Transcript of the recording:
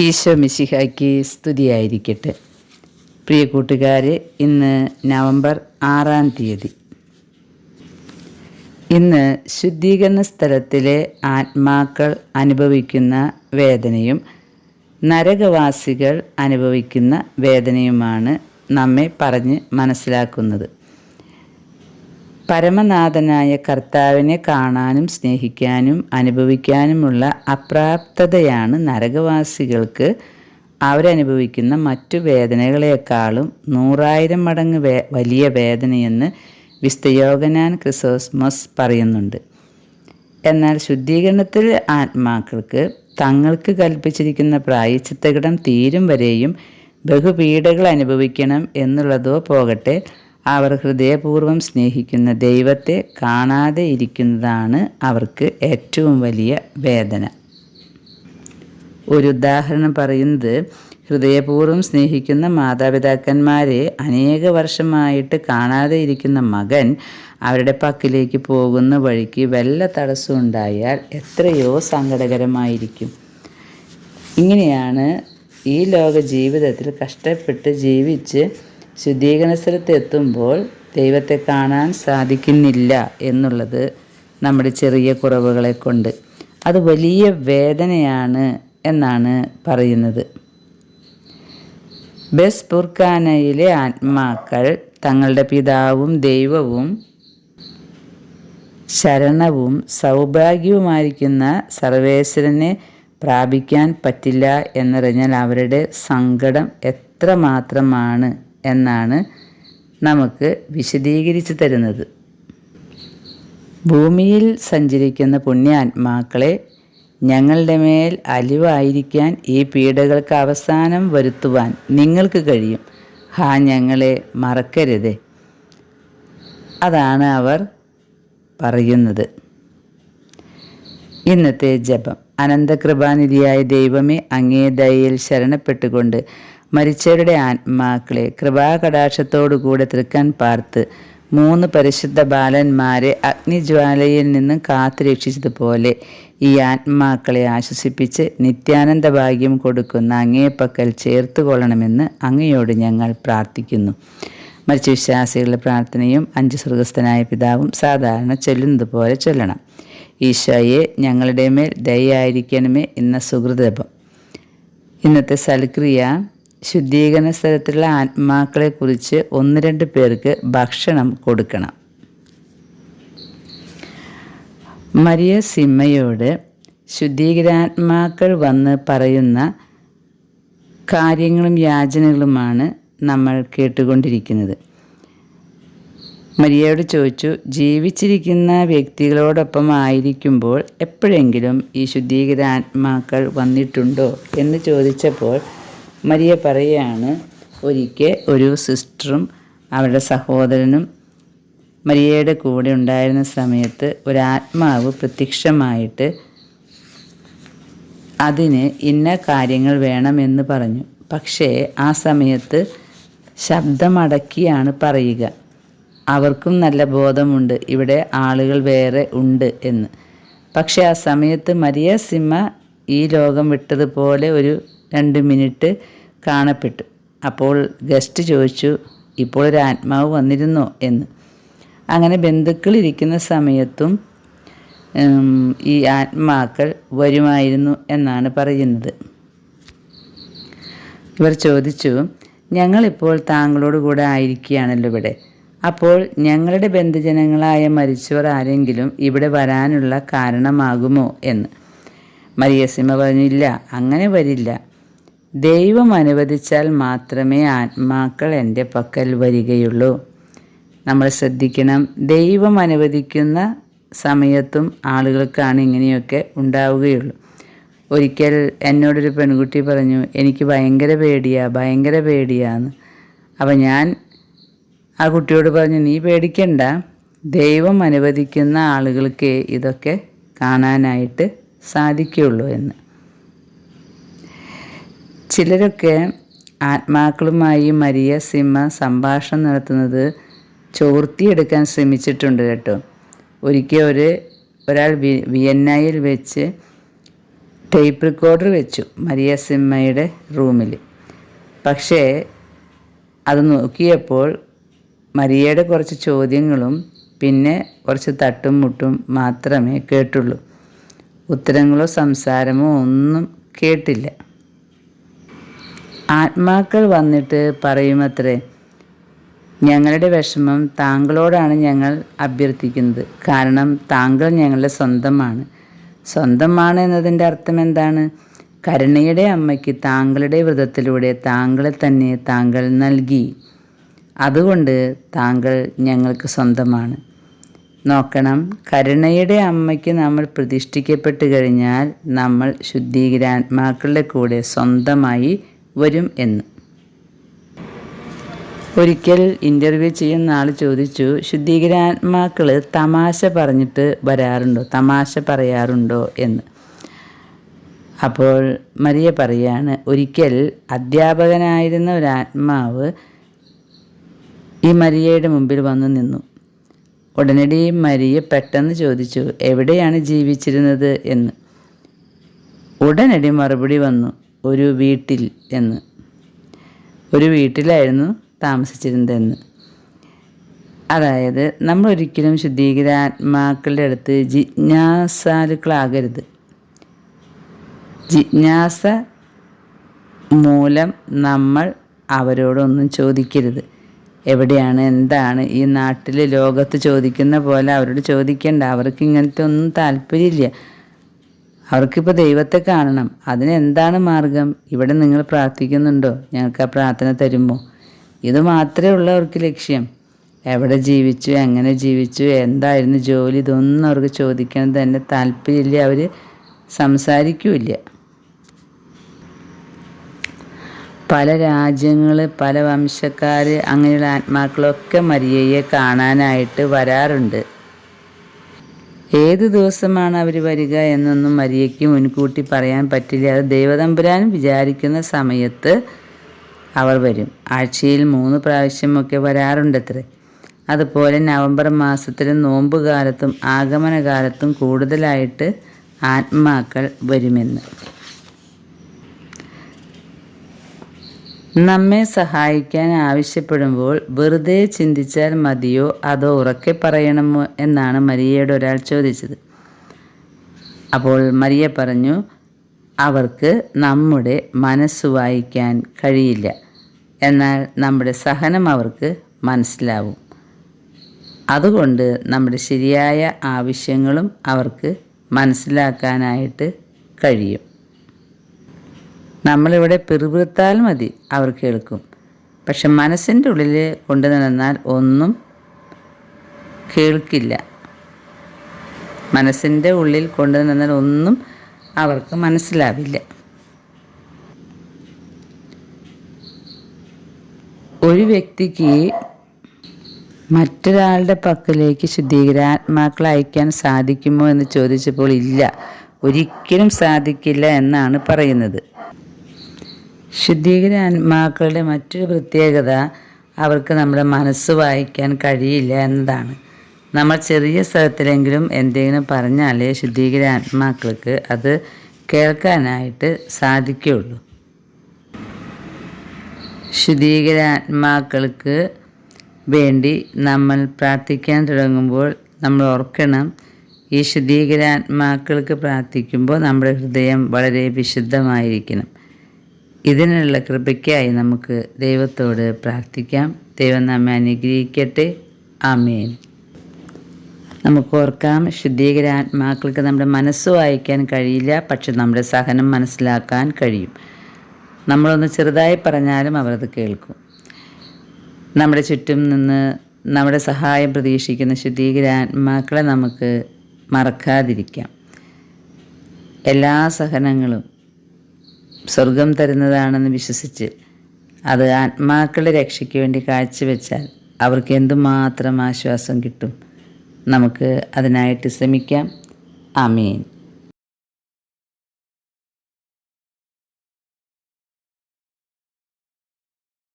ഈശോ മിശിഹായ്ക്ക് സ്തുതിയായിരിക്കട്ടെ. പ്രിയ കൂട്ടുകാരെ ഇന്ന് നവംബർ ആറാം തീയതി. ഇന്ന് ശുദ്ധീകരണ സ്ഥലത്തിലെ ആത്മാക്കൾ അനുഭവിക്കുന്ന വേദനയും നരകവാസികൾ അനുഭവിക്കുന്ന വേദനയുമാണ് നമ്മെ പറഞ്ഞ് മനസ്സിലാക്കുന്നത്. പരമനാഥനായ കർത്താവിനെ കാണാനും സ്നേഹിക്കാനും അനുഭവിക്കാനുമുള്ള അപ്രാപ്തതയാണ് നരകവാസികൾക്ക് അവരനുഭവിക്കുന്ന മറ്റു വേദനകളെക്കാളും നൂറായിരം മടങ്ങ് വേ വലിയ വേദനയെന്ന് വിസ്തയോഗനാൻ ക്രിസോസ്മസ് പറയുന്നുണ്ട്. എന്നാൽ ശുദ്ധീകരണത്തിൽ ആത്മാക്കൾക്ക് തങ്ങൾക്ക് കൽപ്പിച്ചിരിക്കുന്ന പ്രായച്ചിത്തകടം തീരും വരെയും ബഹുപീഡകൾ അനുഭവിക്കണം എന്നുള്ളതോ പോകട്ടെ അവർ ഹൃദയപൂർവം സ്നേഹിക്കുന്ന ദൈവത്തെ കാണാതെ ഇരിക്കുന്നതാണ് അവർക്ക് ഏറ്റവും വലിയ വേദന. ഒരു ഉദാഹരണം പറയുന്നത് ഹൃദയപൂർവം സ്നേഹിക്കുന്ന മാതാപിതാക്കന്മാരെ അനേക വർഷമായിട്ട് കാണാതെ ഇരിക്കുന്ന മകൻ അവരുടെ പക്കിലേക്ക് പോകുന്ന വഴിക്ക് വല്ല തടസ്സം ഉണ്ടായാൽ എത്രയോ സങ്കടകരമായിരിക്കും. ഇങ്ങനെയാണ് ഈ ലോക ജീവിതത്തിൽ കഷ്ടപ്പെട്ട് ജീവിച്ച് ശുദ്ധീകരണ സ്ഥലത്ത് എത്തുമ്പോൾ ദൈവത്തെ കാണാൻ സാധിക്കുന്നില്ല എന്നുള്ളത് നമ്മുടെ ചെറിയ കുറവുകളെ കൊണ്ട് അത് വലിയ വേദനയാണ് എന്നാണ് പറയുന്നത്. ബെസ് പുർഖാനയിലെ ആത്മാക്കൾ തങ്ങളുടെ പിതാവും ദൈവവും ശരണവും സൗഭാഗ്യവുമായിരിക്കുന്ന സർവേശ്വരനെ പ്രാപിക്കാൻ പറ്റില്ല എന്നറിഞ്ഞാൽ അവരുടെ സങ്കടം എത്രമാത്രമാണ് എന്നാണ് നമുക്ക് വിശദീകരിച്ചു തരുന്നത്. ഭൂമിയിൽ സഞ്ചരിക്കുന്ന പുണ്യാത്മാക്കളെ ഞങ്ങളുടെ മേൽ അലിവായിരിക്കാൻ ഈ പീഡകൾക്ക് അവസാനം വരുത്തുവാൻ നിങ്ങൾക്ക് കഴിയും. ഹാ ഞങ്ങളെ മറക്കരുതേ. അതാണ് അവർ പറയുന്നത്. ഇന്നത്തെ ജപം. അനന്തകൃപാനിധിയായ ദൈവമേ അങ്ങേ ദയയിൽ ശരണപ്പെട്ടുകൊണ്ട് മരിച്ചവരുടെ ആത്മാക്കളെ കൃപാകടാക്ഷത്തോടുകൂടെ തൃക്കാൻ പാർത്ത് മൂന്ന് പരിശുദ്ധ ബാലന്മാരെ അഗ്നിജ്വാലയിൽ നിന്നും കാത്തുരക്ഷിച്ചതുപോലെ ഈ ആത്മാക്കളെ ആശ്വസിപ്പിച്ച് നിത്യാനന്ദ ഭാഗ്യം കൊടുക്കുന്ന അങ്ങേപ്പക്കൽ ചേർത്തുകൊള്ളണമെന്ന് അങ്ങയോട് ഞങ്ങൾ പ്രാർത്ഥിക്കുന്നു. മരിച്ച വിശ്വാസികളുടെ പ്രാർത്ഥനയും അഞ്ച് സ്വർഗസ്ഥനായ പിതാവും സാധാരണ ചൊല്ലുന്നത് പോലെ ചൊല്ലണം. ഈശോയെ ഞങ്ങളുടെ മേൽ ദയായിരിക്കണമേ എന്ന സുഹൃതപം ഇന്നത്തെ സൽക്രിയ ശുദ്ധീകരണ സ്ഥലത്തുള്ള ആത്മാക്കളെക്കുറിച്ച് ഒന്ന് രണ്ട് പേർക്ക് ഭക്ഷണം കൊടുക്കണം. മരിയ സിമ്മയോട് ശുദ്ധീകരാത്മാക്കൾ വന്ന് പറയുന്ന കാര്യങ്ങളും യാചനകളുമാണ് നമ്മൾ കേട്ടുകൊണ്ടിരിക്കുന്നത്. മരിയയോട് ചോദിച്ചു ജീവിച്ചിരിക്കുന്ന വ്യക്തികളോടൊപ്പം ആയിരിക്കുമ്പോൾ എപ്പോഴെങ്കിലും ഈ ശുദ്ധീകരാത്മാക്കൾ വന്നിട്ടുണ്ടോ? എന്ന് ചോദിച്ചപ്പോൾ മരിയ പറയുകയാണ് ഒരിക്കൽ ഒരു സിസ്റ്ററും അവരുടെ സഹോദരനും മരിയയുടെ കൂടെ ഉണ്ടായിരുന്ന സമയത്ത് ഒരാത്മാവ് പ്രത്യക്ഷമായിട്ട് അതിന് ഇന്ന കാര്യങ്ങൾ വേണമെന്ന് പറഞ്ഞു. പക്ഷേ ആ സമയത്ത് ശബ്ദമടക്കിയാണ് പറയുക. അവർക്കും നല്ല ബോധമുണ്ട് ഇവിടെ ആളുകൾ വേറെ ഉണ്ട് എന്ന്. പക്ഷേ ആ സമയത്ത് മരിയ സിമ്മ ഈ ലോകം വിട്ടതുപോലെ ഒരു രണ്ട് മിനിറ്റ് കാണപ്പെട്ടു. അപ്പോൾ ഗസ്റ്റ് ചോദിച്ചു ഇപ്പോൾ ഒരു ആത്മാവ് വന്നിരുന്നോ? എന്ന്. അങ്ങനെ ബന്ധുക്കൾ ഇരിക്കുന്ന സമയത്തും ഈ ആത്മാക്കൾ വരുമായിരുന്നു എന്നാണ് പറയുന്നത്. ഇവർ ചോദിച്ചു ഞങ്ങളിപ്പോൾ താങ്കളോട് കൂടെ ആയിരിക്കുകയാണല്ലോ ഇവിടെ. അപ്പോൾ ഞങ്ങളുടെ ബന്ധുജനങ്ങളായ മരിച്ചവർ ആരെങ്കിലും ഇവിടെ വരാനുള്ള കാരണമാകുമോ? എന്ന്. മരിയസിമ പറഞ്ഞില്ല അങ്ങനെ വരില്ല. ദൈവം അനുവദിച്ചാൽ മാത്രമേ ആത്മാക്കൾ എന്റെ പക്കൽ വരികയുള്ളൂ. നമ്മൾ ശ്രദ്ധിക്കണം ദൈവം അനുവദിക്കുന്ന സമയത്തും ആളുകൾക്കാണ് ഇങ്ങനെയൊക്കെ ഉണ്ടാവുകയുള്ളൂ. ഒരിക്കൽ എന്നോടൊരു പെൺകുട്ടി പറഞ്ഞു എനിക്ക് ഭയങ്കര പേടിയാ ഭയങ്കര പേടിയാന്ന്. അപ്പം ഞാൻ ആ കുട്ടിയോട് പറഞ്ഞു നീ പേടിക്കണ്ട ദൈവം അനുവദിക്കുന്ന ആളുകൾക്ക് ഇതൊക്കെ കാണാനായിട്ട് സാധിക്കുള്ളൂ എന്ന്. ചിലരൊക്കെ ആത്മാക്കളുമായി മരിയ സിമ്മ സംഭാഷണം നടത്തുന്നത് ചോർത്തിയെടുക്കാൻ ശ്രമിച്ചിട്ടുണ്ട് കേട്ടോ. ഒരിക്കൽ ഒരു ഒരാൾ വി വിയന്നയിൽ വെച്ച് ടേപ്പ് റെക്കോർഡർ വെച്ചു മരിയ സിമ്മയുടെ റൂമിൽ പക്ഷേ അത് നോക്കിയപ്പോൾ മരിയയുടെ കുറച്ച് ചോദ്യങ്ങളും പിന്നെ കുറച്ച് തട്ടും മുട്ടും മാത്രമേ കേട്ടുള്ളൂ. ഉത്തരങ്ങളോ സംസാരമോ ഒന്നും കേട്ടില്ല. ആത്മാക്കൾ വന്നിട്ട് പറയുമത്രേ ഞങ്ങളുടെ വിഷമം താങ്കളോടാണ് ഞങ്ങൾ അഭ്യർത്ഥിക്കുന്നത്. കാരണം താങ്കൾ ഞങ്ങളുടെ സ്വന്തമാണ്. സ്വന്തമാണ് എന്നതിന്റെ അർത്ഥം എന്താണ്? കരുണയുടെ അമ്മയ്ക്ക് താങ്കളുടെ വ്രതത്തിലൂടെ താങ്കളെ തന്നെ താങ്കൾ നൽകി. അതുകൊണ്ട് താങ്കൾ ഞങ്ങൾക്ക് സ്വന്തമാണ്. നോക്കണം കരുണയുടെ അമ്മയ്ക്ക് നമ്മൾ പ്രതിഷ്ഠിക്കപ്പെട്ട് കഴിഞ്ഞാൽ നമ്മൾ ശുദ്ധീകരാത്മാക്കളുടെ കൂടെ സ്വന്തമായി വരും എന്ന്. ഒരിക്കൽ ഇന്റർവ്യൂ ചെയ്യുന്ന ആൾ ചോദിച്ചു ശുദ്ധീകരാത്മാക്കൾ തമാശ പറഞ്ഞിട്ട് വരാറുണ്ടോ? തമാശ പറയാറുണ്ടോ? എന്ന്. അപ്പോൾ മരിയ പറയാണ് ഒരിക്കൽ അധ്യാപകനായിരുന്ന ഒരു ആത്മാവ് ഈ മരിയയുടെ മുമ്പിൽ വന്നു നിന്നു. ഉടനടി മരിയ പെട്ടെന്ന് ചോദിച്ചു എവിടെയാണ് ജീവിച്ചിരുന്നത്? എന്ന്. ഉടനടി മറുപടി വന്നു ഒരു വീട്ടിൽ എന്ന്. ഒരു വീട്ടിലായിരുന്നു താമസിച്ചിരുന്നതെന്ന്. അതായത് നമ്മൾ ഒരിക്കലും ശുദ്ധീകരാത്മാക്കളുടെ അടുത്ത് ജിജ്ഞാസാലുക്കളാകരുത്. ജിജ്ഞാസ മൂലം നമ്മൾ അവരോടൊന്നും ചോദിക്കരുത്. എവിടെയാണ് എന്താണ് ഈ നാട്ടിൽ ലോകത്ത് ചോദിക്കുന്ന പോലെ അവരോട് ചോദിക്കേണ്ട. അവർക്ക് ഇങ്ങനത്തെ ഒന്നും താല്പര്യമില്ല. അവർക്കിപ്പോൾ ദൈവത്തെ കാണണം. അതിന് എന്താണ് മാർഗം? ഇവിടെ നിങ്ങൾ പ്രാർത്ഥിക്കുന്നുണ്ടോ? ഞങ്ങൾക്ക് ആ പ്രാർത്ഥന തരുമോ ഇത് മാത്രമേ ഉള്ളൂ അവർക്ക് ലക്ഷ്യം. എവിടെ ജീവിച്ചു എങ്ങനെ ജീവിച്ചു എന്തായിരുന്നു ജോലി ഇതൊന്നും അവർക്ക് ചോദിക്കാൻ തന്നെ താല്പര്യമില്ല. അവർ സംസാരിക്കില്ല. പല രാജ്യങ്ങൾ പല വംശക്കാർ അങ്ങനെയുള്ള ആത്മാക്കളൊക്കെ മരിയയെ കാണാനായിട്ട് വരാറുണ്ട്. ഏത് ദിവസമാണ് അവർ വരിക എന്നൊന്നും മരിയയ്ക്ക് മുൻകൂട്ടി പറയാൻ പറ്റില്ല. അത് ദൈവതമ്പുരാൻ വിചാരിക്കുന്ന സമയത്ത് അവർ വരും. ആഴ്ചയിൽ മൂന്ന് പ്രാവശ്യമൊക്കെ വരാറുണ്ടത്രേ. അതുപോലെ നവംബർ മാസത്തിലും നോമ്പ് കാലത്തും ആഗമന കാലത്തും കൂടുതലായിട്ട് ആത്മാക്കൾ വരുമെന്ന്. നമ്മെ സഹായിക്കാൻ ആവശ്യപ്പെടുമ്പോൾ വെറുതെ ചിന്തിച്ചാൽ മതിയോ? അതോ ഉറക്കെ പറയണമോ? എന്നാണ് മരിയയോട് ഒരാൾ ചോദിച്ചത്. അപ്പോൾ മരിയ പറഞ്ഞു അവർക്ക് നമ്മുടെ മനസ്സ് വായിക്കാൻ കഴിയില്ല. എന്നാൽ നമ്മുടെ സഹനം അവർക്ക് മനസ്സിലാവും. അതുകൊണ്ട് നമ്മുടെ ശരിയായ ആവശ്യങ്ങളും അവർക്ക് മനസ്സിലാക്കാനായിട്ട് കഴിയും. നമ്മളിവിടെ പിറുപിറുത്താൽ മതി അവർ കേൾക്കും. പക്ഷെ മനസ്സിന്റെ ഉള്ളിൽ കൊണ്ടു നടന്നാൽ ഒന്നും കേൾക്കില്ല. മനസ്സിന്റെ ഉള്ളിൽ കൊണ്ടു നടന്നാൽ ഒന്നും അവർക്ക് മനസ്സിലാവില്ല. ഒരു വ്യക്തിക്ക് മറ്റൊരാളുടെ പക്കലേക്ക് ശുദ്ധീകരാത്മാക്കളെ അയക്കാൻ സാധിക്കുമോ എന്ന് ചോദിച്ചപ്പോൾ ഇല്ല. ഒരിക്കലും സാധിക്കില്ല എന്നാണ് പറയുന്നത്. ശുദ്ധീകരാത്മാക്കളുടെ മറ്റൊരു പ്രത്യേകത അവർക്ക് നമ്മുടെ മനസ്സ് വായിക്കാൻ കഴിയില്ല എന്നതാണ്. നമ്മൾ ചെറിയ സ്ഥലത്തിലെങ്കിലും എന്തെങ്കിലും പറഞ്ഞാലേ ശുദ്ധീകരാത്മാക്കൾക്ക് അത് കേൾക്കാനായിട്ട് സാധിക്കുകയുള്ളൂ. ശുദ്ധീകരാത്മാക്കൾക്ക് വേണ്ടി നമ്മൾ പ്രാർത്ഥിക്കാൻ തുടങ്ങുമ്പോൾ നമ്മൾ ഓർക്കണം ഈ ശുദ്ധീകരാത്മാക്കൾക്ക് പ്രാർത്ഥിക്കുമ്പോൾ നമ്മുടെ ഹൃദയം വളരെ വിശുദ്ധമായിരിക്കണം. ഇതിനുള്ള കൃപയ്ക്കായി നമുക്ക് ദൈവത്തോട് പ്രാർത്ഥിക്കാം. ദൈവം നമ്മെ അനുഗ്രഹിക്കട്ടെ. ആമേൻ. നമുക്ക് ഓർക്കാം ശുദ്ധീകര ആത്മാക്കൾക്ക് നമ്മുടെ മനസ്സ് വായിക്കാൻ കഴിയില്ല പക്ഷെ നമ്മുടെ സഹനം മനസ്സിലാക്കാൻ കഴിയും. നമ്മളൊന്ന് ചെറുതായി പറഞ്ഞാലും അവരത് കേൾക്കും. നമ്മുടെ ചുറ്റും നിന്ന് നമ്മുടെ സഹായം പ്രതീക്ഷിക്കുന്ന ശുദ്ധീകര ആത്മാക്കളെ നമുക്ക് മറക്കാതിരിക്കാം. എല്ലാ സഹനങ്ങളും സ്വർഗം തരുന്നതാണെന്ന് വിശ്വസിച്ച് അത് ആത്മാക്കളെ രക്ഷയ്ക്ക് വേണ്ടി കാഴ്ചവെച്ചാൽ അവർക്ക് എന്തുമാത്രം ആശ്വാസം കിട്ടും. നമുക്ക് അതിനായിട്ട് ശ്രമിക്കാം. ആമീൻ.